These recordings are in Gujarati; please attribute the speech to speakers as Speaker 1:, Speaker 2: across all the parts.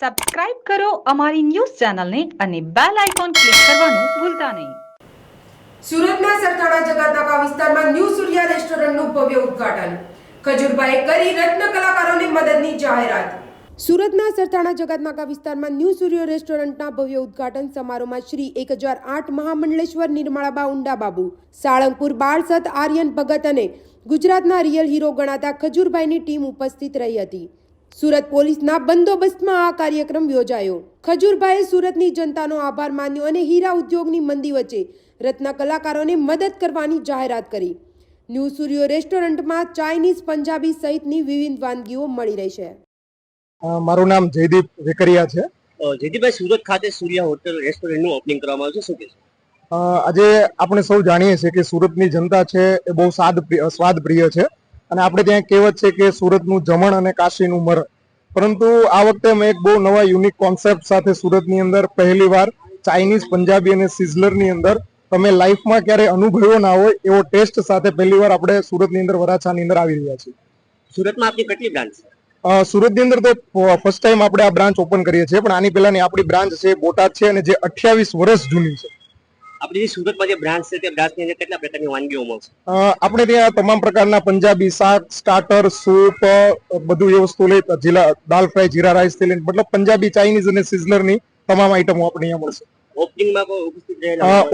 Speaker 1: સબસ્ક્રાઇબ કરો અમારી ન્યૂઝ ચેનલને અને બેલ આઇકોન ક્લિક કરવાનું ભૂલતા નહીં.
Speaker 2: સુરતના સરથાણા જગાતાકા વિસ્તારમાં ન્યૂ સૂર્યા રેસ્ટોરન્ટનું ભવ્ય ઉદ્ઘાટન. ખજુરભાઈએ કરી રત્ન કલાકારોને મદદની જાહેરાત. સુરતના સરથાણા જગતમાકા વિસ્તારમાં ન્યૂ સૂર્ય રેસ્ટોરન્ટના ભવ્ય ઉદ્ઘાટન સમારોહમાં શ્રી એક હજાર આઠ મહામંડલેશ્વર નિર્મળાબા ઉંડાબાબુ, સાળંગપુર બાળસત આર્યન ભગત અને ગુજરાતના રિયલ હીરો ગણાતા ખજૂરભાઈની ટીમ ઉપસ્થિત રહી હતી. સુરત પોલીસના બંદોબસ્તમાં આ કાર્યક્રમ યોજાયો. ખજૂરભાઈએ સુરતની જનતાનો આભાર માન્યો અને હીરા ઉદ્યોગની મંદી વચ્ચે રત્ન કલાકારોને મદદ કરવાની જાહેરાત કરી. ન્યૂ સૂર્યો રેસ્ટોરન્ટમાં ચાઇનીઝ પંજાબી સહિતની વિવિધ વાનગીઓ મળી રહેશે
Speaker 3: છે. મારું નામ જયદીપ વેકરિયા છે.
Speaker 4: જયદીપભાઈ સુરત ખાતે સૂર્યા હોટલ રેસ્ટોરન્ટનું ઓપનિંગ કરવામાં આવ્યું છે. શું કહેશો?
Speaker 3: આજે આપણે સૌ જાણીએ છીએ કે સુરતની જનતા છે એ બહુ સ્વાદ સ્વાદ પ્રિય છે. અને આપણે ત્યાં કહેવત છે કે સુરતનું જમણ અને કાશીનું મરણ. પરંતુ આ વખતે અમે એક બહુ નવા યુનિક કોન્સેપ્ટ સાથે સુરતની અંદર પહેલી વાર ચાઇનીઝ પંજાબી અને સિઝલરની અંદર તમે લાઈફમાં ક્યારે અનુભવ્યો ના હોય એવો ટેસ્ટ સાથે પહેલી વાર આપણે સુરતની અંદર વરાછાની અંદર આવી રહ્યા છીએ.
Speaker 4: સુરતમાં આપની કેટલી બ્રાન્ચ
Speaker 3: સુરતની અંદર તો ફર્સ્ટ ટાઈમ આપણે આ બ્રાન્ચ ઓપન કરીએ છીએ પણ આની પહેલાની આપણી બ્રાન્ચ છે બોટાદ છે અને જે અઠ્યાવીસ વર્ષ જૂની છે.
Speaker 4: આપણી જે સુરતમાં જે બ્રાન્ચ છે તે બ્રાન્ચની અંદર કેટલા પ્રકારની વાનગીઓ મળશે
Speaker 3: આપણે ત્યાં તમામ પ્રકારના પંજાબી શાક સ્ટાર્ટર સૂપ બધું એ વસ્તુ લઈ જીલા દાલ ફ્રાય જીરા રાઈસથી લઈને મતલબ પંજાબી ચાઇનીઝ અને સિઝલરની તમામ આઈટમો આપણે અહીંયા મળશે.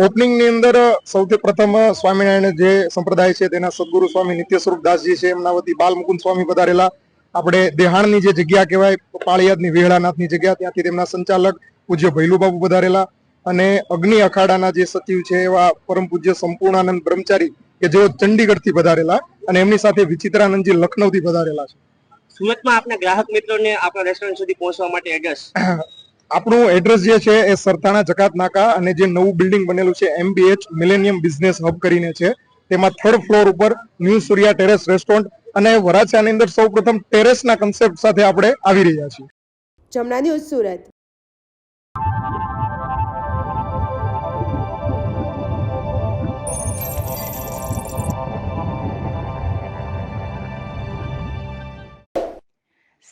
Speaker 3: ઓપનિંગની અંદર સૌથી પ્રથમ સ્વામિનારાયણ જે સંપ્રદાય છે તેના સદગુરુ સ્વામી નિત્ય સ્વરૂપ દાસજી છે એમના વતી બાલ મુકુંદ સ્વામી પધારેલા. આપણે દેહાણની જે જગ્યા કહેવાય પાળિયાદની વેહળાનાથની જગ્યા ત્યાંથી તેમના સંચાલક પૂજ્ય ભૈલુબાબુ પધારેલા. અને અગ્નિ અખાડાના જે સચિવ છે એવા પરમ પૂજ્ય સંપૂર્ણાનંદ બ્રહ્મચારી કે જેઓ ચંડીગઢથી પધારેલા અને એમની સાથે વિચિત્રાનંદજી લખનૌથી પધારેલા છે.
Speaker 4: સુરતમાં આપના ગ્રાહક મિત્રોને આપણા રેસ્ટોરન્ટ સુધી પહોંચવા માટે એડ્રેસ
Speaker 3: આપણું એડ્રેસ જે છે એ સરથાણા જકાત નાકા અને જે નવું બિલ્ડિંગ બનેલું છે એમબીએચ મિલેનિયમ બિઝનેસ હબ કરીને છે. તેમાં થર્ડ ફ્લોર ઉપર ન્યૂ સૂર્યા ટેરેસ રેસ્ટોરન્ટ અને વરાછાની અંદર સૌપ્રથમ ટેરેસના કન્સેપ્ટ સાથે આપણે આવી રહ્યા છીએ.
Speaker 2: જમના ન્યૂઝ સુરત.